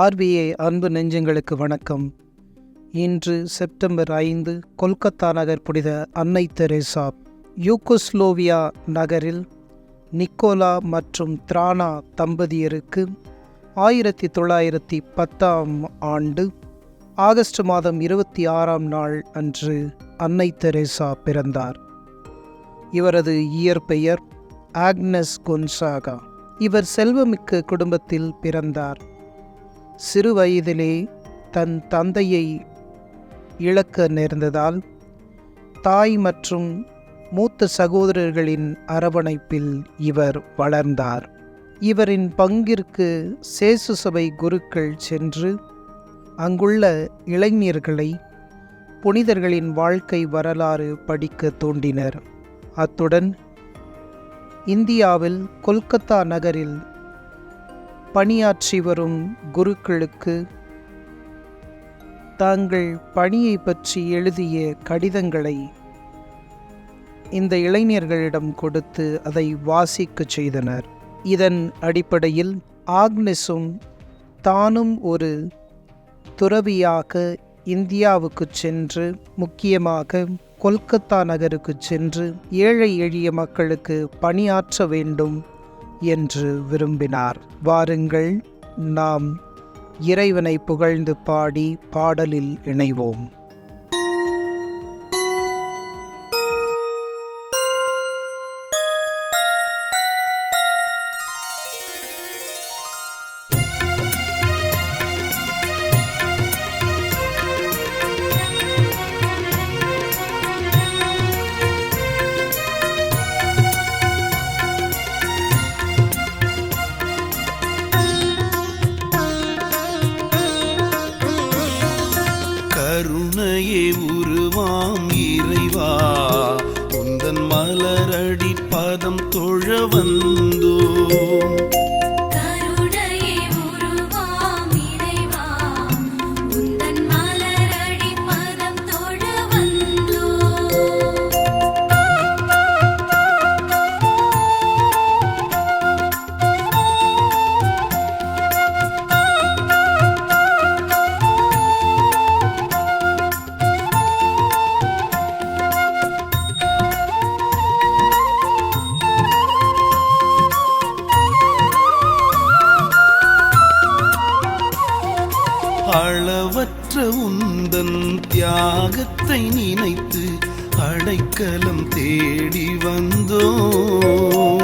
RBI அன்பு நெஞ்சங்களுக்கு வணக்கம். இன்று செப்டம்பர் ஐந்து கொல்கத்தா நகர் புனித அன்னை தெரேசா யூகோஸ்லோவியா நகரில் நிக்கோலா மற்றும் திரானா தம்பதியருக்கு ஆயிரத்தி தொள்ளாயிரத்தி பத்தாம் ஆண்டு ஆகஸ்ட் மாதம் இருபத்தி ஆறாம் நாள் அன்று அன்னை தெரேசா பிறந்தார். இவரது இயற்பெயர் ஆக்னஸ் கொன்சாகா. இவர் செல்வமிக்க குடும்பத்தில் பிறந்தார். சிறு வயதிலே தன் தந்தையை இழக்க நேர்ந்ததால் தாய் மற்றும் மூத்த சகோதரர்களின் அரவணைப்பில் இவர் வளர்ந்தார். இவரின் பங்கிற்கு சேசு சபை குருக்கள் சென்று அங்குள்ள இளைஞர்களை புனிதர்களின் வாழ்க்கை வரலாறு படிக்க தூண்டினர். அத்துடன் இந்தியாவில் கொல்கத்தா நகரில் பணியாற்றி வரும் குருக்களுக்கு தாங்கள் பணியை பற்றி எழுதிய கடிதங்களை இந்த இளைஞர்களிடம் கொடுத்து அதை வாசிக்கச் செய்தனர். இதன் அடிப்படையில் ஆக்னஸும் தானும் ஒரு துறவியாக இந்தியாவுக்கு சென்று முக்கியமாக கொல்கத்தா நகருக்கு சென்று ஏழை எளிய மக்களுக்கு பணியாற்ற வேண்டும் என்று விரும்பினார். வாருங்கள் நாம் இறைவனை புகழ்ந்து பாடி பாடலில் இணைவோம். தியாகத்தை நினைத்து அடைக்கலம் தேடி வந்தோம்.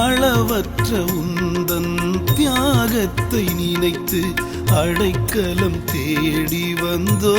அளவற்ற உந்தன் தியாகத்தை நினைத்து அடைக்கலம் தேடி வந்தோ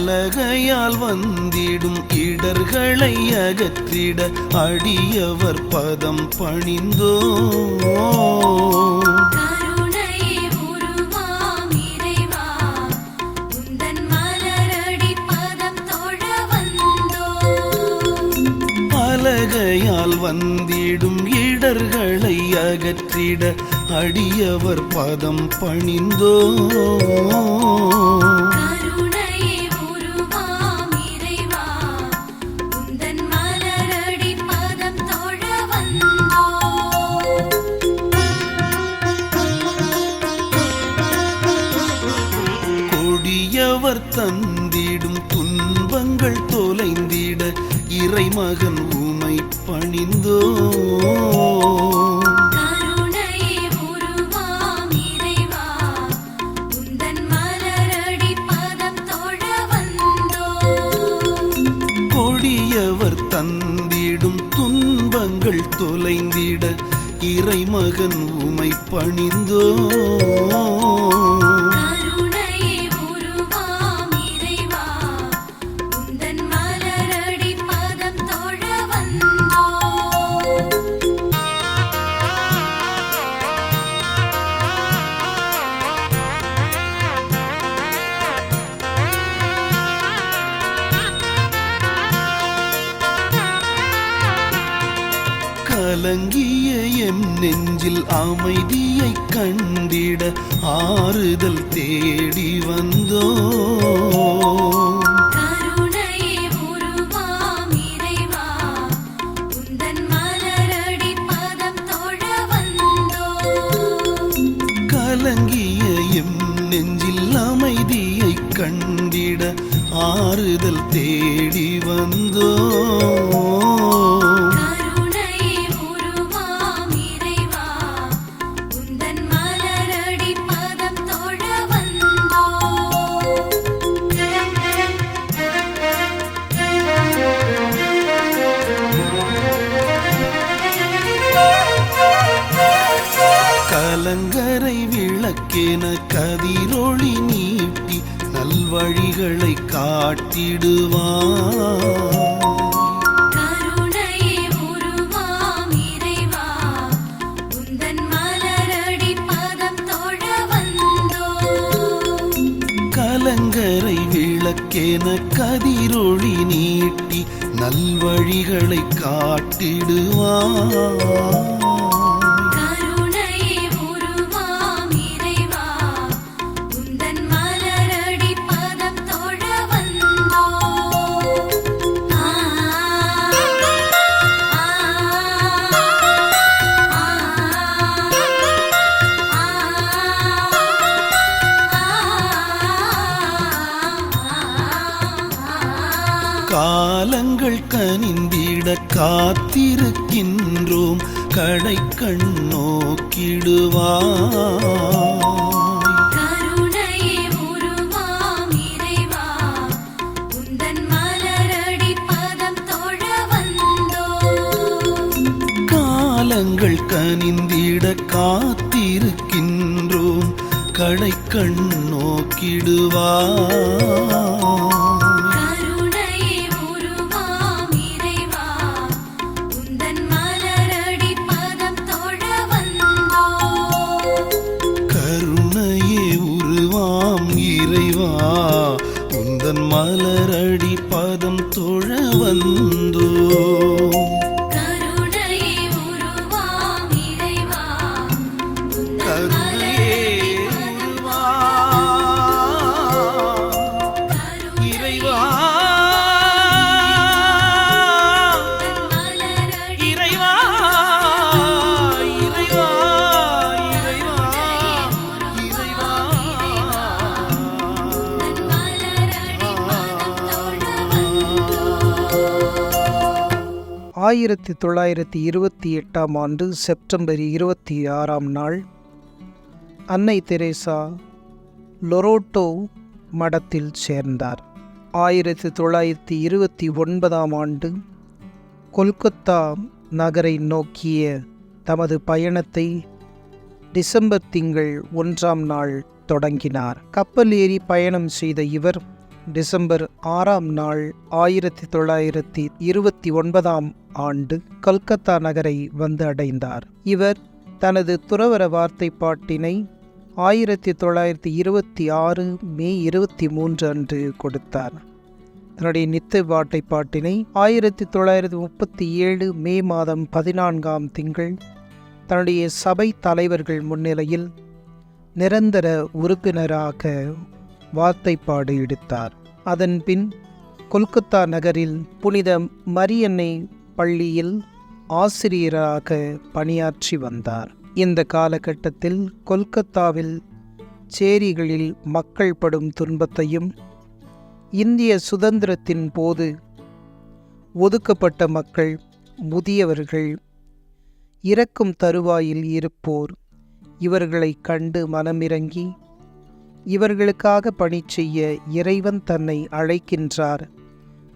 அலகையால் வந்திடும் இடர்களை அகற்றிட அடியவர் பதம் பணிந்தோ. அலகையால் வந்திடும் இடர்களை அகற்றிட அடியவர் பதம் பணிந்தோ. இறைமகன் உமை பணிந்தோ கொடியவர் தந்திடும் துன்பங்கள் தொலைந்திட இறைமகன் உமை பணிந்தோ அமைதியை கண்டிட ஆறுதல் தேடி வந்தோ கலங்கிய எம் நெஞ்சில் அமைதியை கண்டிட ஆறுதல் தேடி வந்தோ கலங்கரை விளக்கென கதிரொளி நீட்டி நல்வழிகளை காட்டிடுவான் கருணையே கலங்கரை விளக்கென கதிரொளி நீட்டி நல்வழிகளை காட்டிடுவான். கனிந்திட காத்திருக்கின்றோம் கடை தொழ வந்தோம் காலங்கள் கனிந்திட காத்திருக்கின்றோம். கடை கருணையே உந்தன் மலரடி பதம் தொழ ஆயிரத்தி தொள்ளாயிரத்தி இருபத்தி எட்டாம் ஆண்டு செப்டம்பர் இருபத்தி ஆறாம் நாள் அன்னை தெரேசா லொரோட்டோ மடத்தில் சேர்ந்தார். ஆயிரத்தி தொள்ளாயிரத்தி இருபத்தி ஒன்பதாம் ஆண்டு கொல்கத்தா நகரை நோக்கிய தமது பயணத்தை டிசம்பர் திங்கள் ஒன்றாம் நாள் தொடங்கினார். கப்பல் ஏறி பயணம் செய்த இவர் டிசம்பர் ஆறாம் நாள் ஆயிரத்தி தொள்ளாயிரத்தி இருபத்தி ஒன்பதாம் ஆண்டு கல்கத்தா நகரை வந்து அடைந்தார். இவர் தனது துறவர வார்த்தை பாட்டினை ஆயிரத்தி தொள்ளாயிரத்தி இருபத்தி ஆறு மே இருபத்தி மூன்று அன்று கொடுத்தார். தன்னுடைய நித்த வாட்டை பாட்டினை ஆயிரத்தி தொள்ளாயிரத்தி முப்பத்தி ஏழு மே மாதம் பதினான்காம் திங்கள் தன்னுடைய சபை தலைவர்கள் முன்னிலையில் நிரந்தர உறுப்பினராக வார்த்தைப்பாடு எடுத்தார். அதன்பின் கொல்கத்தா நகரில் புனித மரியன்னை பள்ளியில் ஆசிரியராக பணியாற்றி வந்தார். இந்த காலகட்டத்தில் கொல்கத்தாவில் சேரிகளில் மக்கள் படும் துன்பத்தையும் இந்திய சுதந்திரத்தின் போது ஒதுக்கப்பட்ட மக்கள் முதியவர்கள் இறக்கும் தருவாயில் இருப்போர் இவர்களை கண்டு மனமிறங்கி இவர்களுக்காக பணி செய்ய இறைவன் தன்னை அழைக்கின்றார்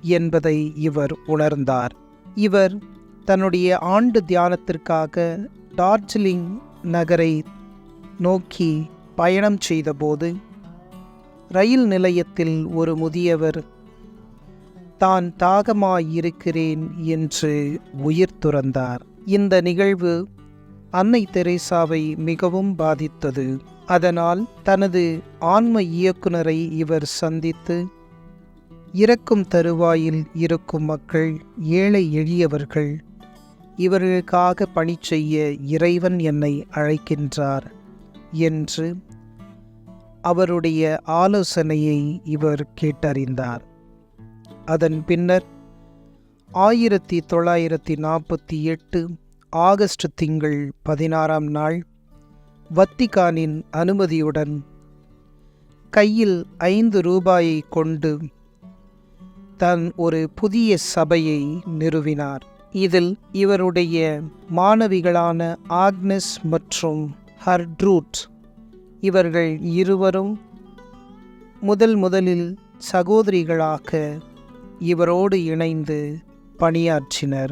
என்பதை இவர் உணர்ந்தார். இவர் தன்னுடைய ஆண்டு தியானத்திற்காக டார்ஜிலிங் நகரை நோக்கி பயணம் செய்தபோது ரயில் நிலையத்தில் ஒரு முதியவர் தான் தாகமாயிருக்கிறேன் என்று உயிர் துறந்தார். இந்த நிகழ்வு அன்னை தெரேசாவை மிகவும் பாதித்தது. அதனால் தனது ஆன்ம இயக்குனரை இவர் சந்தித்து இறக்கும் தருவாயில் இருக்கும் மக்கள் ஏழை எளியவர்கள் இவர்களுக்காக பணி செய்ய இறைவன் என்னை அழைக்கின்றார் என்று அவருடைய ஆலோசனையை இவர் கேட்டறிந்தார். அதன் பின்னர் ஆயிரத்தி தொள்ளாயிரத்தி நாற்பத்தி எட்டு ஆகஸ்ட் திங்கள் பதினாறாம் நாள் வத்திகானின் அனுமதியுடன் கையில் ஐந்து ரூபாயை கொண்டு தன் ஒரு புதிய சபையை நிறுவினார். இதில் இவருடைய மாணவிகளான ஆக்னஸ் மற்றும் ஹர்ட்ரூட் இவர்கள் இருவரும் முதல் முதலில் சகோதரிகளாக இவரோடு இணைந்து பணியாற்றினர்.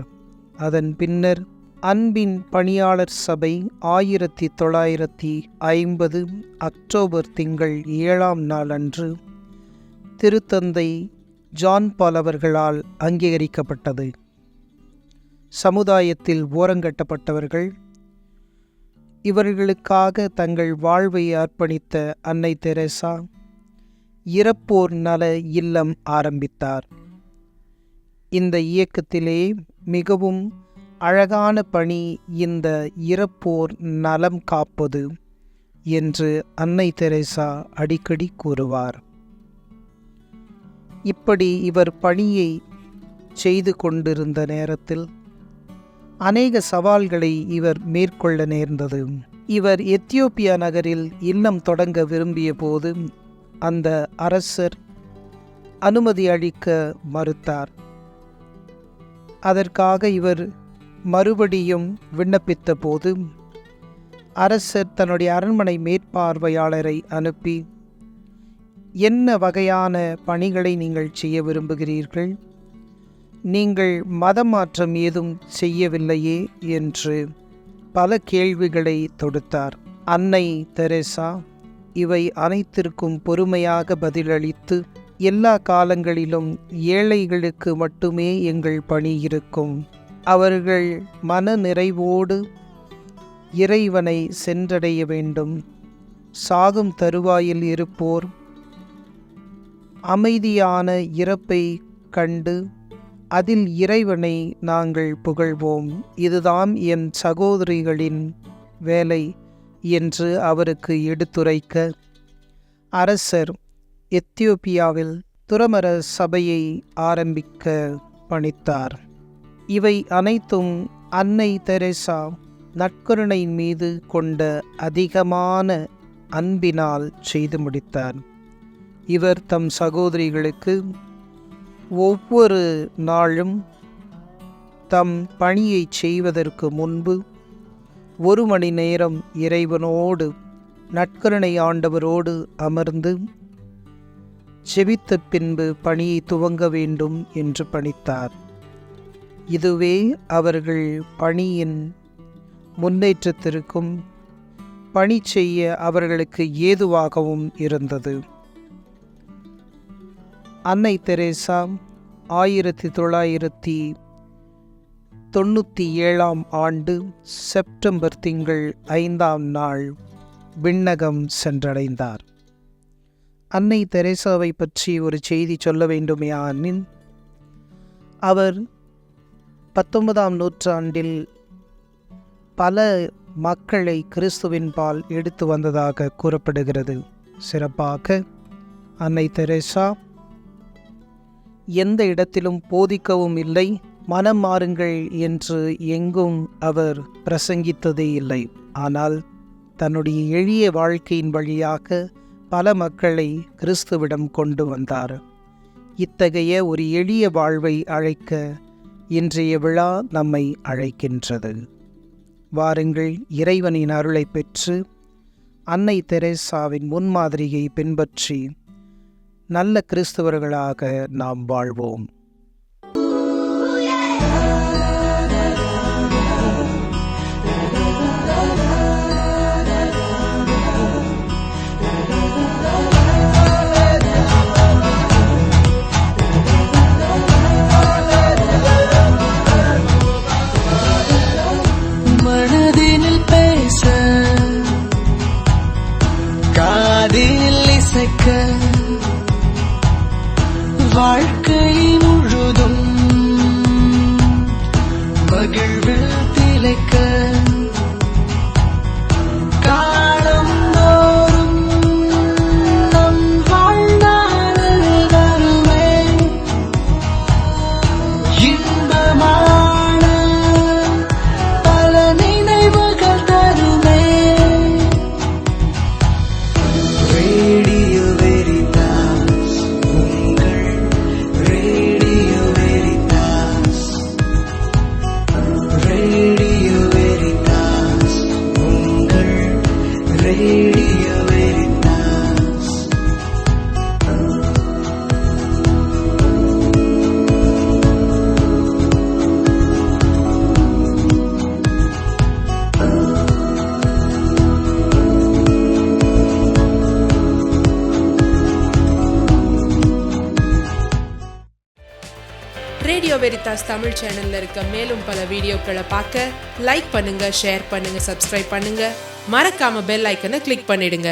அதன் பின்னர் அன்பின் பணியாளர் சபை ஆயிரத்தி தொள்ளாயிரத்தி ஐம்பது அக்டோபர் திங்கள் ஏழாம் நாள் அன்று திருத்தந்தை ஜான் பால் அவர்களால் அங்கீகரிக்கப்பட்டது. சமுதாயத்தில் ஓரங்கட்டப்பட்டவர்கள் இவர்களுக்காக தங்கள் வாழ்வை அர்ப்பணித்த அன்னை தெரேசா இறப்போர் நல இல்லம் ஆரம்பித்தார். இந்த இயக்கத்திலே மிகவும் அழகான பணி இந்த இறப்போர் நலம் காப்பது என்று அன்னை தெரேசா அடிக்கடி கூறுவார். இப்படி இவர் பணியை செய்து கொண்டிருந்த நேரத்தில் அநேக சவால்களை இவர் மேற்கொள்ள நேர்ந்தது. இவர் எத்தியோப்பியா நகரில் இல்லம் தொடங்க விரும்பிய போது அந்த அரசர் அனுமதி அளிக்க மறுத்தார். அதற்காக இவர் மறுபடியும் விண்ணப்பித்த போது அரசர் தன்னுடைய அரண்மனை மேற்பார்வையாளரை அனுப்பி என்ன வகையான பணிகளை நீங்கள் செய்ய விரும்புகிறீர்கள்? நீங்கள் மதமாற்றம் ஏதும் செய்யவில்லையே? என்று பல கேள்விகளை தொடுத்தார். அன்னை தெரேசா இவை அனைத்திற்கும் பொறுமையாக பதிலளித்து எல்லா காலங்களிலும் ஏழைகளுக்கு மட்டுமே எங்கள் பணி இருக்கும். அவர்கள் மன நிறைவோடு இறைவனை சென்றடைய வேண்டும். சாகும் தருவாயில் இருப்போர் அமைதியான இறப்பை கண்டு அதில் இறைவனை நாங்கள் புகழ்வோம். இதுதான் என் சகோதரிகளின் வேலை என்று அவருக்கு எடுத்துரைக்க. அரசர் எத்தியோப்பியாவில் துறமர சபையை ஆரம்பிக்க பணித்தார். இவை அனைத்தும் அன்னை தெரேசா நற்கருணை மீது கொண்ட அதிகமான அன்பினால் செய்து முடித்தார். இவர் தம் சகோதரிகளுக்கு ஒவ்வொரு நாளும் தம் பணியை செய்வதற்கு முன்பு ஒரு மணி நேரம் இறைவனோடு நற்கருணை ஆண்டவரோடு அமர்ந்து செபித்த பின்பு பணியை துவங்க வேண்டும் என்று பணித்தார். இதுவே அவர்கள் பணியின் முன்னேற்றத்திற்கும் பணி செய்ய அவர்களுக்கு ஏதுவாகவும் இருந்தது. அன்னை தெரேசா ஆயிரத்தி தொள்ளாயிரத்தி தொண்ணூற்றி ஏழாம் ஆண்டு செப்டம்பர் திங்கள் ஐந்தாம் நாள் விண்ணகம் சென்றடைந்தார். அன்னை தெரேசாவை பற்றி ஒரு செய்தி சொல்ல வேண்டுமையானின் அவர் பத்தொன்பதாம் நூற்றாண்டில் பல மக்களை கிறிஸ்துவின் பால் எடுத்து வந்ததாக கூறப்படுகிறது. சிறப்பாக அன்னை தெரேசா எந்த இடத்திலும் போதிக்கவும் இல்லை மனம் மாறுங்கள் என்று எங்கும் அவர் பிரசங்கித்ததே இல்லை. ஆனால் தன்னுடைய எளிய வாழ்க்கையின் வழியாக பல மக்களை கிறிஸ்துவிடம் கொண்டு வந்தார். இத்தகைய ஒரு எளிய வாழ்வை அழைக்க இன்றைய விழா நம்மை அழைக்கின்றது. வாருங்கள் இறைவனின் அருளை பெற்று அன்னை தெரேசாவின் முன்மாதிரியை பின்பற்றி நல்ல கிறிஸ்தவர்களாக நாம் வாழ்வோம். Radio Veritas radio Veritas Tamil சேனல்ல இருக்க மேலும் பல வீடியோக்களை பார்க்க லைக் பண்ணுங்க ஷேர் பண்ணுங்க சப்ஸ்கிரைப் பண்ணுங்க. மறக்காம பெல் ஐக்கனை கிளிக் பண்ணிடுங்க.